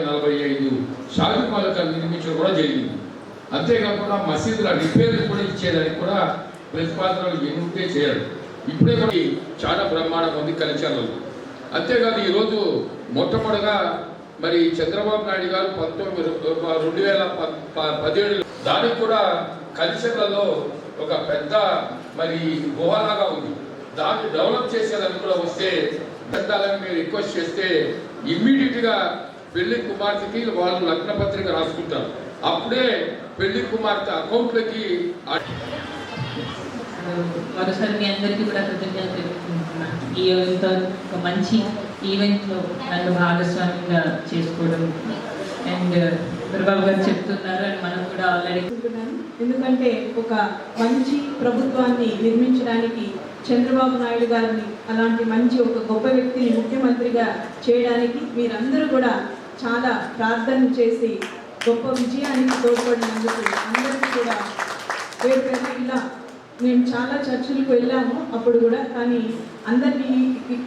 నలభై నలభై ఐదు షాపింగ్ పాలకాలు నిర్మించడం కూడా జరిగింది. అంతేకాకుండా మసీదుల రిపేర్లు కూడా ఇచ్చేదానికి కూడా ప్రతిపాదనలు ఎన్నుంటే చేయాలి ఇప్పుడే కూడా చాలా బ్రహ్మాండం ఉంది కల్చర్లో. అంతేకాదు ఈరోజు మొట్టమొదటిగా మరి చంద్రబాబు నాయుడు గారు పంతొమ్మిది రెండు వేల ప- పదిహేడు దానికి కూడా కల్చర్లలో ఒక పెద్ద మరి గుహలాగా ఉంది. దాన్ని డెవలప్ చేసేదానికి కూడా వస్తే పెద్దాలని మీరు రిక్వెస్ట్ చేస్తే ఇమ్మీడియట్గా పెళ్ళి కుమార్తెకి వాళ్ళు లగ్న పత్రిక రాసుకుంటారు. అప్పుడే పెళ్ళి కుమార్తె అకౌంట్లకి మరోసారి మీ అందరికీ కూడా కృతజ్ఞతలు తెలుపుకుంటున్నాను. ఈ ఇంత ఒక మంచి ఈవెంట్లో నన్ను భాగస్వామ్యంగా చేసుకోవడం. అండ్ గురుబాబు గారు చెప్తున్నారు అండ్ మనం కూడా ఆల్రెడీ ఎందుకంటే ఒక మంచి ప్రభుత్వాన్ని నిర్మించడానికి చంద్రబాబు నాయుడు గారిని అలాంటి మంచి ఒక గొప్ప వ్యక్తిని ముఖ్యమంత్రిగా చేయడానికి మీరందరూ కూడా చాలా ప్రార్థన చేసి గొప్ప విజయానికి తోడ్పడినందుకు అందరికీ కూడా పేరు పేరు ఇలా మేము చాలా చర్చలకు వెళ్ళాము అప్పుడు కూడా కానీ అందరినీ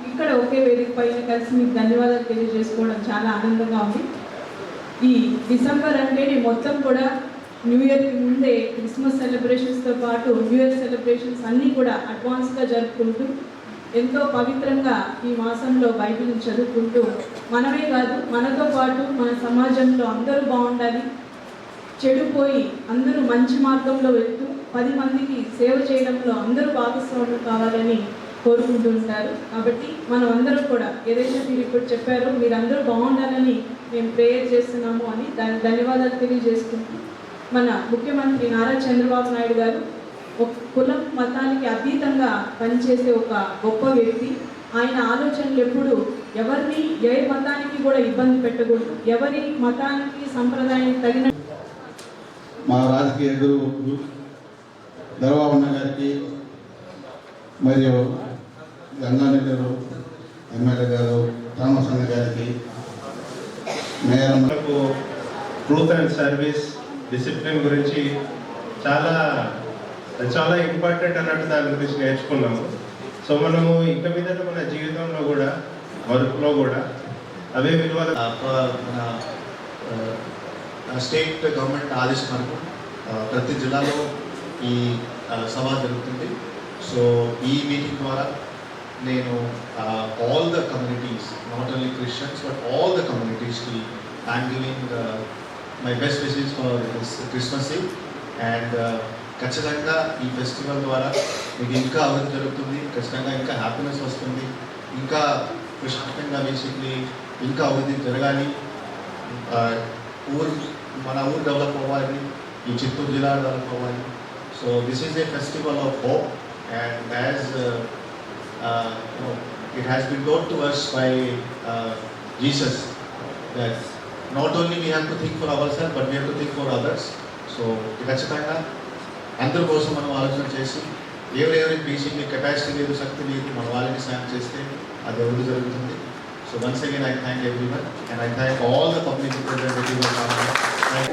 ఇక్కడ ఒకే వేదిక పైన కలిసి మీకు ధన్యవాదాలు తెలియజేసుకోవడం చాలా ఆనందంగా ఉంది. ఈ డిసెంబర్ అంటేనే మొత్తం కూడా న్యూ ఇయర్కి ముందే క్రిస్మస్ సెలబ్రేషన్స్తో పాటు న్యూ ఇయర్ సెలబ్రేషన్స్ అన్నీ కూడా అడ్వాన్స్గా జరుపుకుంటూ ఎంతో పవిత్రంగా ఈ మాసంలో బైబిల్ చదువుకుంటూ మనమే కాదు మనతో పాటు మన సమాజంలో అందరూ బాగుండాలి. చెడిపోయి అందరూ మంచి మార్గంలో వెళ్తూ పది మందికి సేవ చేయడంలో అందరూ భాగస్వాములు కావాలని కోరుకుంటుంటారు కాబట్టి మనం అందరూ కూడా ఏదైతే మీరు ఇప్పుడు చెప్పారో మీరందరూ బాగుండాలని మేము ప్రేయర్ చేస్తున్నాము అని దాని ధన్యవాదాలు తెలియజేసుకుంటూ మన ముఖ్యమంత్రి నారా చంద్రబాబు నాయుడు గారు కులం మతానికి అతీతంగా పనిచేసే ఒక గొప్ప వ్యక్తి. ఆయన ఆలోచనలు ఎప్పుడు ఎవరిని ఏ మతానికి కూడా ఇబ్బంది పెట్టకూడదు. ఎవరి మతానికి సంప్రదాయానికి తగిన మా రాజకీయ గురువు ధర్వాబన్న గారికి మరియు గారు ఎమ్మెల్యే గారు థామస్ గారికి mayor truth and service discipline గురించి చాలా చాలా ఇంపార్టెంట్ అన్నట్టు దాని గురించి నేర్చుకున్నాము సో మనము ఇక మీదట మన జీవితంలో కూడా వర్క్లో కూడా అవే విలువలు మన స్టేట్ గవర్నమెంట్ ఆదేశం మేరకు ప్రతి జిల్లాలో ఈ సభ జరుగుతుంది. సో ఈ మీటింగ్ ద్వారా నేను all the communities not only Christians but all the కమ్యూనిటీస్కి I'm giving my best wishes for Christmas day and ఖచ్చితంగా ఈ ఫెస్టివల్ ద్వారా మీకు ఇంకా అభివృద్ధి జరుగుతుంది ఖచ్చితంగా ఇంకా హ్యాపీనెస్ వస్తుంది ఇంకా ప్రశాంతంగా బేసిక్లీ ఇంకా అభివృద్ధి జరగాలి. ఊరు మన ఊరు డెవలప్ అవ్వాలి ఈ చిత్తూరు జిల్లా డెవలప్ అవ్వాలి. So this is a festival of hope and as it has been taught to us by Jesus that not only we have to think for our self but we have to think for others so ఖచ్చితంగా అందరి కోసం మనం ఆలోచన చేసి ఎవరెవరికి basically capacity లేదు శక్తి లేదు మన వాళ్ళని సాయం చేస్తే అది ఎవరు జరుగుతుంది? So once again I thank everyone and I thank all the public representative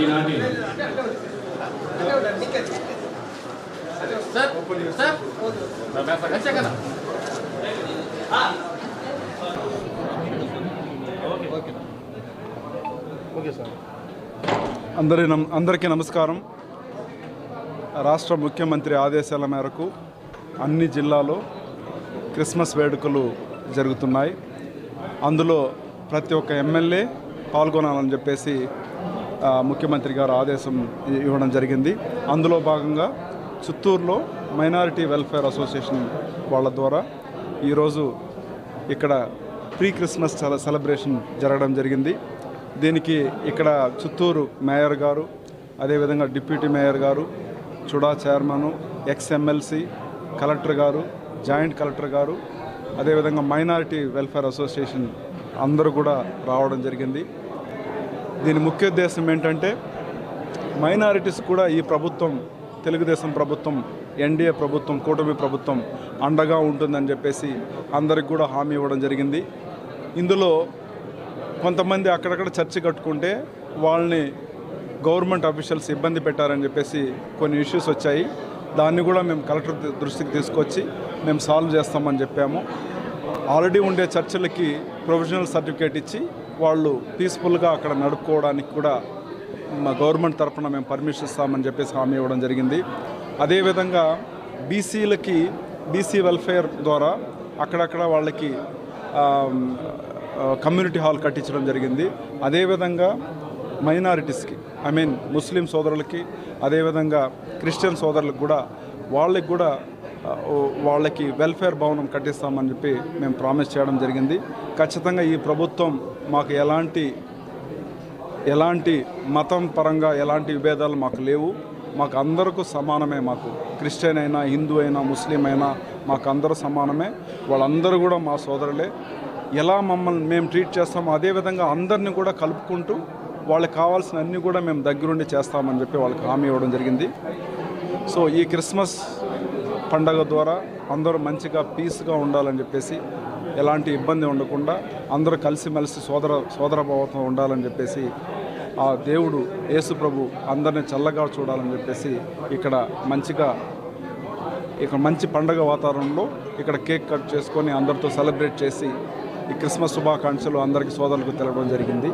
ఈనాటి అందరి నమ్ అందరికీ నమస్కారం. రాష్ట్ర ముఖ్యమంత్రి ఆదేశాల మేరకు అన్ని జిల్లాలో క్రిస్మస్ వేడుకలు జరుగుతున్నాయి. అందులో ప్రతి ఒక్క ఎమ్మెల్యే పాల్గొనాలని చెప్పేసి ముఖ్యమంత్రి గారు ఆదేశం ఇవ్వడం జరిగింది. అందులో భాగంగా చిత్తూరులో మైనారిటీ వెల్ఫేర్ అసోసియేషన్ వాళ్ళ ద్వారా ఈరోజు ఇక్కడ ప్రీ క్రిస్మస్ సెల- సెలబ్రేషన్ జరగడం జరిగింది. దీనికి ఇక్కడ చిత్తూరు మేయర్ గారు అదేవిధంగా డిప్యూటీ మేయర్ గారు CHUDA chairman ex MLC collector గారు జాయింట్ కలెక్టర్ గారు అదేవిధంగా మైనారిటీ వెల్ఫేర్ అసోసియేషన్ అందరూ కూడా రావడం జరిగింది. దీని ముఖ్య ఉద్దేశం ఏంటంటే మైనారిటీస్ కూడా ఈ ప్రభుత్వం తెలుగుదేశం ప్రభుత్వం ఎన్డీఏ ప్రభుత్వం కూటమి ప్రభుత్వం అండగా ఉంటుందని చెప్పేసి అందరికి కూడా హామీ ఇవ్వడం జరిగింది. ఇందులో కొంతమంది అక్కడక్కడ చర్చి కట్టుకుంటే వాళ్ళని గవర్నమెంట్ అఫీషియల్స్ ఇబ్బంది పెట్టారని చెప్పేసి కొన్ని ఇష్యూస్ వచ్చాయి. దాన్ని కూడా మేము కలెక్టర్ దృష్టికి తీసుకొచ్చి మేము సాల్వ్ చేస్తామని చెప్పాము. ఆల్రెడీ ఉండే చర్చలకి ప్రొవిజనల్ సర్టిఫికేట్ ఇచ్చి వాళ్ళు పీస్ఫుల్గా అక్కడ నడుపుకోవడానికి కూడా మా గవర్నమెంట్ తరఫున మేము పర్మిషన్ ఇస్తామని చెప్పేసి హామీ ఇవ్వడం జరిగింది. అదేవిధంగా బీసీలకి బీసీ వెల్ఫేర్ ద్వారా అక్కడక్కడ వాళ్ళకి కమ్యూనిటీ హాల్ కట్టించడం జరిగింది. అదేవిధంగా మైనారిటీస్కి ఐ మీన్ ముస్లిం సోదరులకి అదేవిధంగా క్రిస్టియన్ సోదరులకు కూడా వాళ్ళకి కూడా వాళ్ళకి వెల్ఫేర్ భవనం కట్టిస్తామని చెప్పి మేము ప్రామిస్ చేయడం జరిగింది. ఖచ్చితంగా ఈ ప్రభుత్వం మాకు ఎలాంటి ఎలాంటి మతం పరంగా ఎలాంటి విభేదాలు మాకు లేవు. మాకు అందరికీ సమానమే మాకు. క్రిస్టియన్ అయినా హిందూ అయినా ముస్లిం అయినా మాకు అందరూ సమానమే. వాళ్ళందరూ కూడా మా సోదరులే. ఎలా మమ్మల్ని మేము ట్రీట్ చేస్తామో అదేవిధంగా అందరిని అందరినీ కూడా కలుపుకుంటూ వాళ్ళకి కావాల్సిన అన్నీ కూడా మేము దగ్గరుండి చేస్తామని చెప్పి వాళ్ళకి హామీ ఇవ్వడం జరిగింది. సో ఈ క్రిస్మస్ పండగ ద్వారా అందరూ మంచిగా పీస్గా ఉండాలని చెప్పేసి ఎలాంటి ఇబ్బంది ఉండకుండా అందరూ కలిసిమెలిసి సోదర సోదరభావంతో ఉండాలని చెప్పేసి ఆ దేవుడు యేసు ప్రభు అందరిని చల్లగా చూడాలని చెప్పేసి ఇక్కడ మంచిగా ఇక్కడ మంచి పండగ వాతావరణంలో ఇక్కడ కేక్ కట్ చేసుకొని అందరితో సెలబ్రేట్ చేసి ఈ క్రిస్మస్ శుభాకాంక్షలు అందరికీ సోదరులకు తెలపడం జరిగింది.